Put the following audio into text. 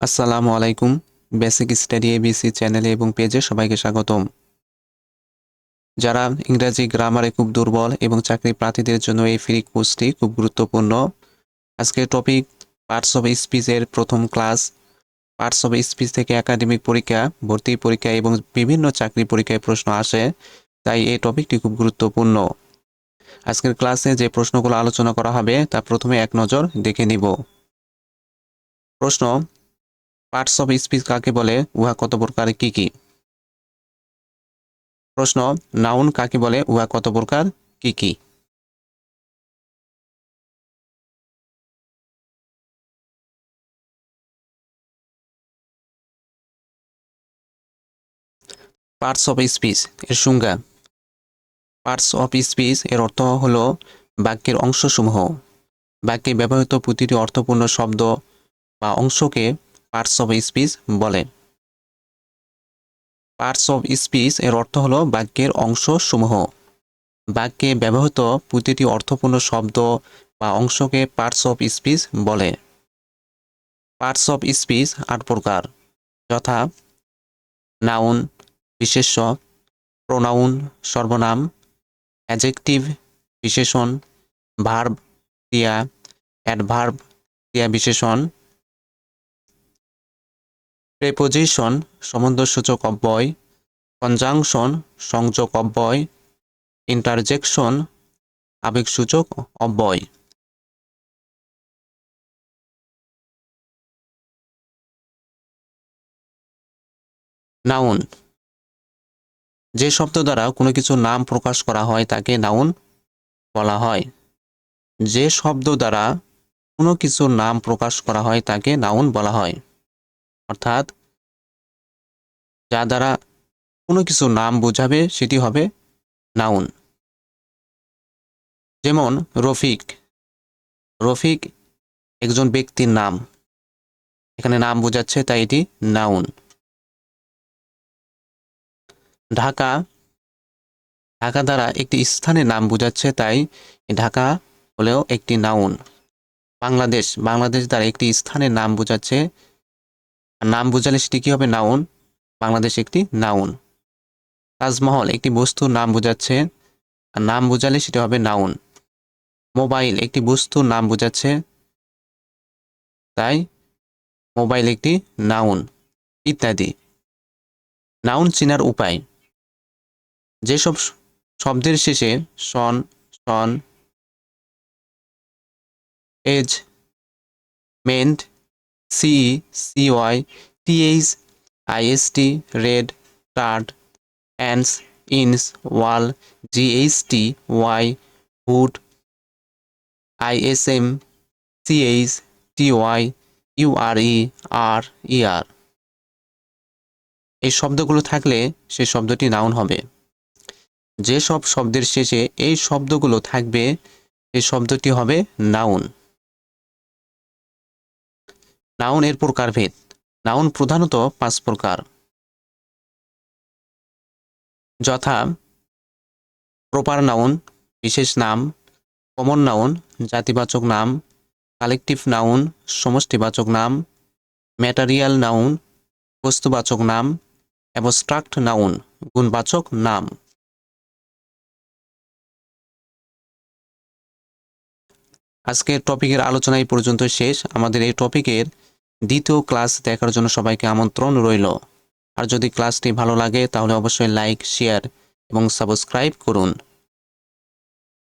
আসসালামু আলাইকুম। Basic study ABC চ্যানেলে এবং পেজে সবাইকে স্বাগতম। যারা ইংরাজি গ্রামারে খুব দুর্বল এবং চাকরি প্রার্থীদের জন্য এই ফ্রি কোর্সটি খুব গুরুত্বপূর্ণ। আজকের টপিক পার্টস অফ স্পিচের প্রথম ক্লাস পার্টস অফ স্পিচ থেকে একাডেমিক পরীক্ষা, ভর্তি পরীক্ষা এবং বিভিন্ন চাকরি পরীক্ষায় প্রশ্ন আসে, তাই এই টপিকটি খুব গুরুত্বপূর্ণ। আজকের ক্লাসে যে প্রশ্নগুলো আলোচনা করা হবে, তা প্রথমে এক নজর দেখে নিব। প্রশ্ন পার্টস অফ স্পিচ কাকে বলে? উহা কত প্রকার? কি কি? প্রশ্ন নাউন কাকে বলে? উহা কত প্রকার? কি কি? পার্টস অফ স্পিচ এর সংজ্ঞা। পার্টস অফ স্পিচ এর অর্থ হলো বাক্যের অংশসমূহ। বাক্যে ব্যবহৃত প্রতিটি অর্থপূর্ণ শব্দ বা অংশকে পার্টস অফ স্পিচ বলে। পার্টস অফ স্পিচ এর অর্থ হলো বাক্যের অংশসমূহ। বাক্যে ব্যবহৃত প্রতিটি অর্থপূর্ণ শব্দ বা অংশকে পার্টস অফ স্পিচ বলে। পার্টস অফ স্পিচ আট প্রকার। যথা নাউন বিশেষ্য প্রোনাউন সর্বনাম অ্যাজেক্টিভ বিশেষণ ভার্ব ক্রিয়া অ্যাডভার্ব ক্রিয়া বিশেষণ প্রেপোজিশন সম্বন্ধসূচক অব্যয় কনজাংশন সংযোগ অব্যয় ইন্টারজেকশন আবেগসূচক অব্যয়। নাউন যে শব্দ দ্বারা কোনো কিছু নাম প্রকাশ করা হয় তাকে নাউন বলা হয়। যে শব্দ দ্বারা কোনো কিছুর নাম প্রকাশ করা হয় তাকে নাউন বলা হয়। অর্থাৎ যা দ্বারা কোনো কিছু নাম বোঝাবে সেটি হবে নাউন। যেমন রফিক রফিক একজন ব্যক্তির নাম। এখানে নাম বোঝাচ্ছে, তাই এটি নাউন। ঢাকা ঢাকা দ্বারা একটি স্থানের নাম বোঝাচ্ছে, তাই ঢাকা হলেও একটি নাউন। বাংলাদেশ বাংলাদেশ দ্বারা একটি স্থানের নাম বোঝাচ্ছে নাম বোঝালে সেটি কী হবে? নাউন। বাংলাদেশ একটি নাউন। তাজমহল একটি বস্তুর নাম বোঝাচ্ছে। আর নাম বোঝালে সেটি হবে নাউন। মোবাইল একটি বস্তুর নাম বোঝাচ্ছে। তাই মোবাইল একটি নাউন ইত্যাদি। নাউন চেনার উপায়। যেসব শব্দের শেষে sion son, age, ment C E C Y T H I S T red tard ance ins wal G H T Y hood I S M C H T Y U R E R E R এই শব্দগুলো থাকলে সে শব্দটি noun হবে। যে সব শব্দের শেষে এই শব্দগুলো থাকবে এই শব্দটি হবে নাউন নাউন এর প্রকারভেদ নাউন প্রধানত পাঁচ প্রকার। যথা প্রপার নাউন, বিশেষ নাম, কমন নাউন, জাতিবাচক নাম, কালেকটিভ নাউন, সমষ্টিবাচক নাম, ম্যাটারিয়াল নাউন, বস্তুবাচক নাম, অ্যাবস্ট্রাক্ট নাউন, গুণবাচক নাম। আজকের টপিকের আলোচনা এই পর্যন্ত শেষ। আমাদের এই টপিকের দ্বিতীয় ক্লাস দেখার জন্য সবাইকে আমন্ত্রণ রইল। আর যদি ক্লাসটি ভালো লাগে, তাহলে অবশ্যই লাইক, শেয়ার এবং সাবস্ক্রাইব করুন।